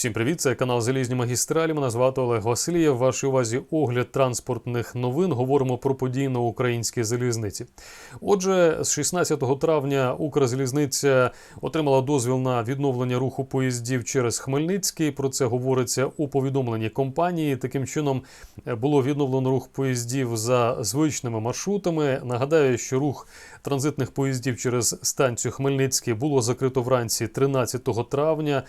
Всім привіт, це канал Залізні магістралі. Мене звати Олег Васильєв. Вашій увазі огляд транспортних новин. Говоримо про події на українській залізниці. Отже, з 16 травня Укрзалізниця отримала дозвіл на відновлення руху поїздів через Хмельницький. Про це говориться у повідомленні компанії. Таким чином було відновлено рух поїздів за звичними маршрутами. Нагадаю, що рух транзитних поїздів через станцію Хмельницький було закрито вранці 13 травня,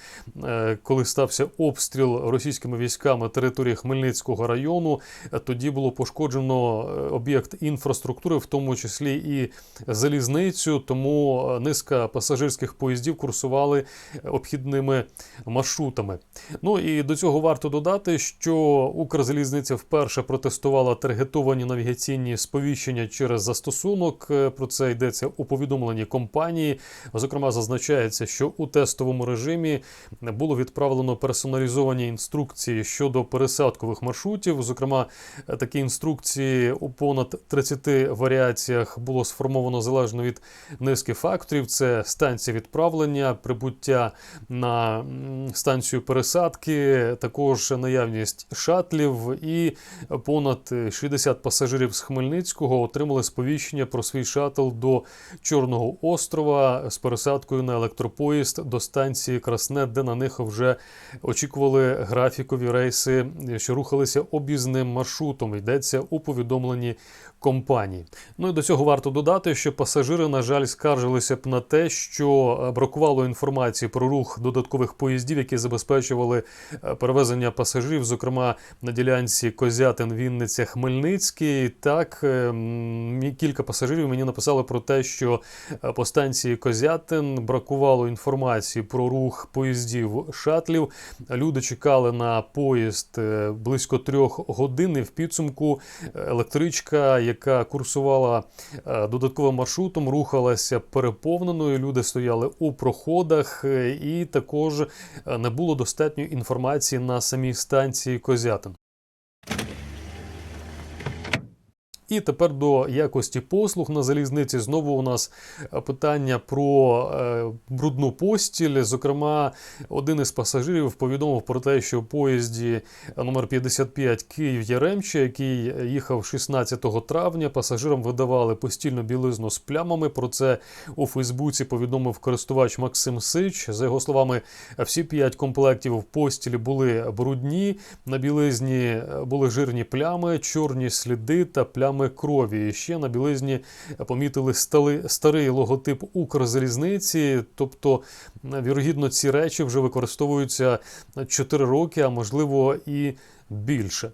е, коли стався обстріл російськими військами території Хмельницького району. Е, Тоді було пошкоджено е, об'єкт інфраструктури, в тому числі і залізницю. Тому низка пасажирських поїздів курсували обхідними маршрутами. Ну і до цього варто додати, що Укрзалізниця вперше протестувала таргетовані навігаційні сповіщення через застосунок. Про це йдеться у повідомленні компанії. Зокрема, зазначається, що у тестовому режимі було відправлено персоналізовані інструкції щодо пересадкових маршрутів. Зокрема, такі інструкції у понад 30 варіаціях було сформовано залежно від низки факторів: це станція відправлення, прибуття на станцію пересадки, також наявність шатлів, і понад 60 пасажирів з Хмельницького отримали сповіщення про свій шатл до Чорного острова з пересадкою на електропоїзд до станції Красне, де на них вже очікували графікові рейси, що рухалися об'їзним маршрутом. Йдеться у повідомленні компанії. Ну і до цього варто додати, що пасажири, на жаль, скаржилися б на те, що бракувало інформації про рух додаткових поїздів, які забезпечували е, перевезення пасажирів, зокрема на ділянці Козятин, Вінниця, Хмельницький. Так е, кілька пасажирів мені написали про те, що е, по станції Козятин бракувало інформації про рух поїздів шатлів. Люди чекали на поїзд е, близько трьох годин. І в підсумку е, електричка, яка курсувала додатковим маршрутом, рухалася переповненою. Люди стояли у проходах, і також не було достатньо інформації на самій станції Козятин. І тепер до якості послуг на залізниці. Знову у нас е, питання про е, брудну постіль. Зокрема, один із пасажирів повідомив про те, що у поїзді номер 55 Київ Яремче, який їхав 16 травня, пасажирам видавали постільну білизну з плямами. Про це у Фейсбуці повідомив користувач Максим Сич. За його словами, всі п'ять комплектів в постілі були брудні. На білизні були жирні плями, чорні сліди та плями крові. І ще на білизні помітили стали, старий логотип Укрзалізниці. Тобто, вірогідно, ці речі вже використовуються 4 роки, а можливо і більше.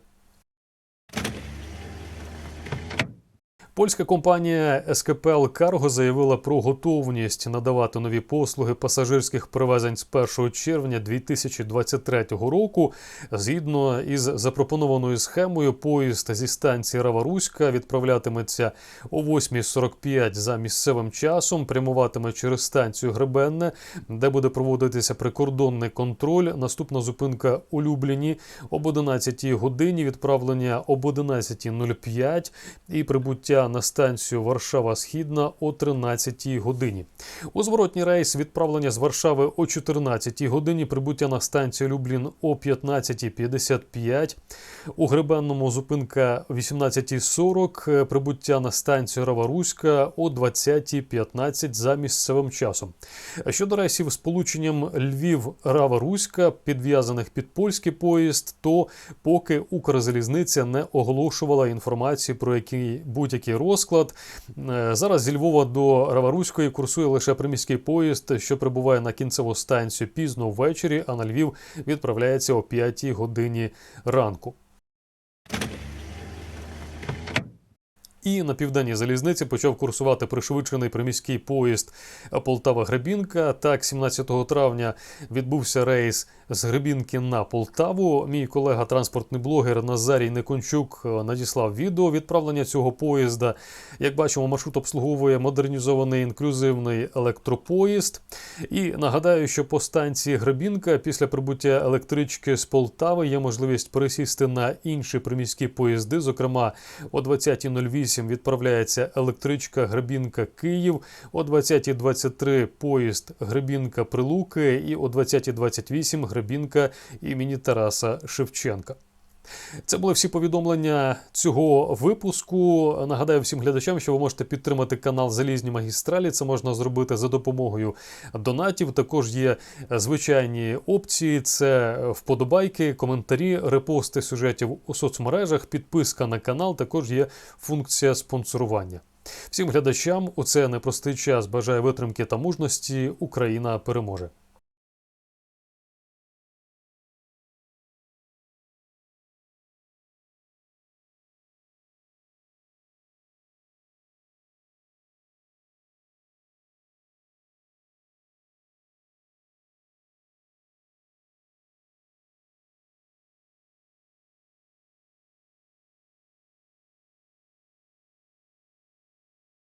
Польська компанія СКПЛ Карго заявила про готовність надавати нові послуги пасажирських перевезень з 1 червня 2023 року. Згідно із запропонованою схемою, поїзд зі станції Раваруська відправлятиметься о 8.45 за місцевим часом, прямуватиме через станцію Гребенне, де буде проводитися прикордонний контроль. Наступна зупинка у Любліні об 11 годині, відправлення об 11.05 і прибуття на станцію Варшава Східна о 13-й годині. У зворотній рейс відправлення з Варшави о 14-й годині, прибуття на станцію Люблін о 15.55. У Гребенному зупинка 18.40, прибуття на станцію Раваруська о 20.15 за місцевим часом. Щодо рейсів з полученням Львів-Рава-Руська, підв'язаних під польський поїзд, то поки Укрзалізниця не оголошувала інформації про який будь-який розклад. Е, Зараз зі Львова до Раваруської курсує лише приміський поїзд, що прибуває на кінцеву станцію пізно ввечері, а на Львів відправляється о 5 годині ранку. І на південній залізниці почав курсувати пришвидшений приміський поїзд Полтава-Гребінка. Так, 17 травня відбувся рейс з Гребінки на Полтаву. Мій колега, транспортний блогер Назарій Некончук е, надіслав відео відправлення цього поїзда. Як бачимо, маршрут обслуговує модернізований інклюзивний електропоїзд. І нагадаю, що по станції Гребінка після прибуття електрички з Полтави є можливість пересісти на інші приміські поїзди, зокрема о 20.08 20.08 відправляється електричка Гребінка Київ, о 20.23 поїзд Гребінка Прилуки і о 20.28 Гребінка імені Тараса Шевченка. Це були всі повідомлення цього випуску. Нагадаю всім глядачам, що ви можете підтримати канал Залізні магістралі. Це можна зробити за допомогою донатів. Також є звичайні опції: це вподобайки, коментарі, репости сюжетів у соцмережах, підписка на канал. Також є функція спонсорування. Всім глядачам у це непростий час бажаю витримки та мужності. Україна переможе.